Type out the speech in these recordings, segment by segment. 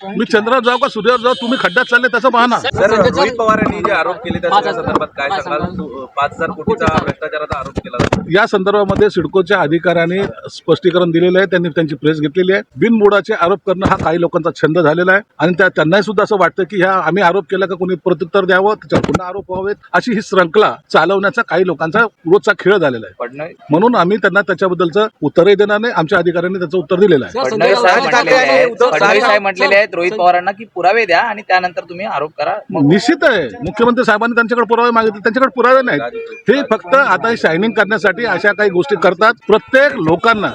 मी चंद्रावर जाऊ का सूर्यावर जाऊ? तुम्ही खड्ड्यात चालले त्याचं पाहा ना. सर रोहित पवार यांनी जे आरोप केले त्या सगळ्या संदर्भात काय सांगाल? पाच हजार कोटीचा भ्रष्टाचाराचा आरोप केला या संदर्भामध्ये सिडकोच्या अधिकाऱ्यांनी स्पष्टीकरण दिलेलं आहे. त्यांनी त्यांची प्रेस घेतलेली आहे. बिनबुडाचे आरोप करणं हा काही लोकांचा छंद झालेला आहे. आणि त्या त्यांनाही सुद्धा असं वाटतं की ह्या आम्ही आरोप केला का कोणी प्रत्युत्तर द्यावं? त्याच्यावर पुन्हा आरोप व्हावेत. अशी ही श्रंखला चालवण्याचा काही लोकांचा रोजचा खेळ झालेला आहे. म्हणून आम्ही त्यांना त्याच्याबद्दलचं उत्तरही देणार नाही. आमच्या अधिकाऱ्यांनी त्याचं उत्तर दिलेलं आहे. म्हटलेले आहेत. आहेत रोहित पवारांना की पुरावे द्या आणि त्यानंतर तुम्ही आरोप करा. निश्चित आहे. मुख्यमंत्री साहेबांनी त्यांच्याकडे पुरावे मागितले. त्यांच्याकडे पुरावे नाहीत. हे फक्त आता शायनिंग करण्यासाठी अशा काही गोष्टी करतात. प्रत्येक लोकांना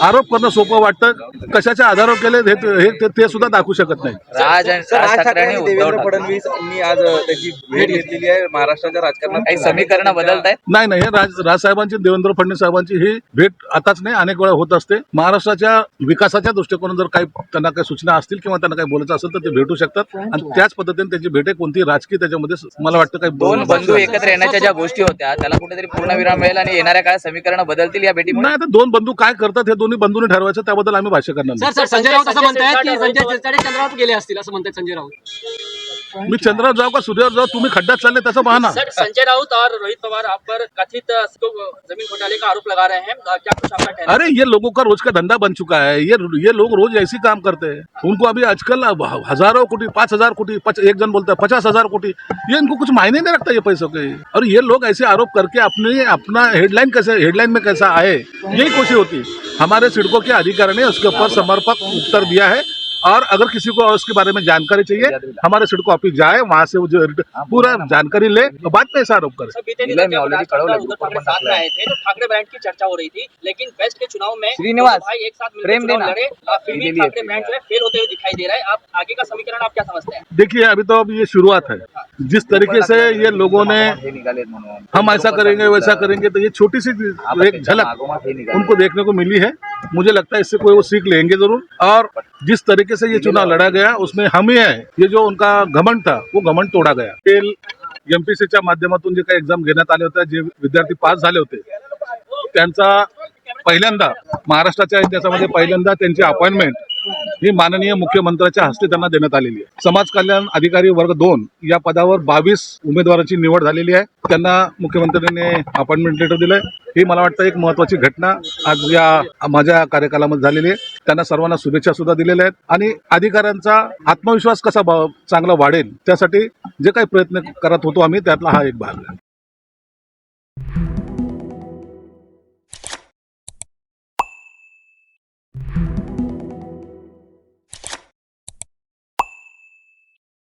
आरोप करणं सोपं वाटतं. कशाच्या आधारावर केले हे ते- सुद्धा दाखवू शकत नाही. राज आणि देवेंद्र फडणवीस यांनी आज त्याची भेट घेतलेली आहे. महाराष्ट्राच्या राजकारणात काही समीकरण बदलत आहेत नाही नाही. हे राज राजसाहेबांची देवेंद्र फडणवीस साहेबांची ही भेट आताच नाही अनेक वेळा होत असते. महाराष्ट्राच्या विकासाच्या दृष्टिकोनातून जर काही त्यांना काही सूचना असतील किंवा त्यांना काही बोलायचं असेल तर ते भेटू शकतात. आणि त्याच पद्धतीने त्यांची भेट आहे. कोणती राजकीय त्याच्यामध्ये मला वाटतं काही दोन बंधू एकत्र येण्याच्या ज्या गोष्टी होत्या त्याला कुठेतरी पूर्णविराम मिळेल आणि येणाऱ्या काळात समीकरण बदलतील या भेटीमुळे? नाही आता दोन बंधू काय करतात हे दोन्ही बंधूंनी ठरवायचं त्याबद्दल आम्ही भाष्य करणार नाही. सर सर संजय राऊत असं म्हणतायत की संजय शिरसाटे चंद्रावर गेले असतील असं म्हणतात संजय राऊत. मी चंद्रावर जाऊ का सूर्यावर जाऊ तुम्ही खड्ड्यात चालले त्याचं पाहा ना. सर संजय राउत और रोहित पवार आप पर कथित अ, जमीन घोटाले का आरोप लगा रहे हैं। अ, क्या कुछ आपका कहना है? अरे ये लोगों का रोज का धंधा बन चुका है। ये ये लोग रोज ऐसे काम करते हैं। उनको अभी आजकल अब हजारों कोटी पांच हजार कोटी पच, एक जन बोलता है पचास हजार कोटी। ये इनको कुछ मायने नहीं रखता ये पैसों के। और ये लोग ऐसे आरोप करके अपने अपना हेडलाइन कैसे हेडलाइन में कैसा आए यही कोशिश होती। हमारे सिडको के अधिकारी ने उसके ऊपर समर्पक उत्तर दिया है। और अगर किसी को उसके बारे में जानकारी चाहिए हमारे सिडको ऑफ़िस जाए वहाँ से वो जो पूरा जानकारी ले तो बाद में ऐसा आरोप करे। और तो ठाकरे ब्रांड की चर्चा हो रही थी लेकिन वेस्ट के चुनाव में श्रीनिवास, भाई एक साथ प्रेम देना। लड़े फिर भी इसीलिए ठाकरे ब्रांड जो है फेल होते हुए दिखाई दे रहा है। आप आगे का समीकरण आप क्या समझते हैं? देखिए अभी तो अब ये शुरुआत है। जिस तरीके से ये लोगों ने हे हम ऐसा करेंगे वैसा करेंगे तो ये छोटी सी एक झलक हे उनको देखने को मिली है। मुझे लगता है इससे कोई वो सीख लेंगे जरूर। और जिस तरीके से ये चुनाव लड़ा गया उसमें हम ही है। ये जो उनका घमंड था वो घमंड तोड़ा गया। तेल एमपीसीच्या माध्यमातून जे काही एक्झाम घेण्यात आले होते जे विद्यार्थी पास झाले होते त्यांचा पहिल्यांदा महाराष्ट्राच्या इतिहासामध्ये पहिल्यांदा त्यांची अपॉइंटमेंट ही माननीय मुख्यमंत्र्यांच्या हस्ते त्यांना देण्यात आलेली आहे. समाज कल्याण अधिकारी वर्ग दोन या पदावर बावीस उमेदवाराची निवड झालेली आहे. त्यांना मुख्यमंत्र्यांनी अपॉइंटमेंट लेटर दिलंय. ही मला वाटतं एक महत्वाची घटना आज या माझ्या कार्यकालामध्ये झालेली आहे. त्यांना सर्वांना शुभेच्छा सुद्धा दिलेल्या आहेत. आणि अधिकाऱ्यांचा आत्मविश्वास कसा चांगला वाढेल त्यासाठी जे काही प्रयत्न करत होतो आम्ही त्यातला हा एक भाग आहे.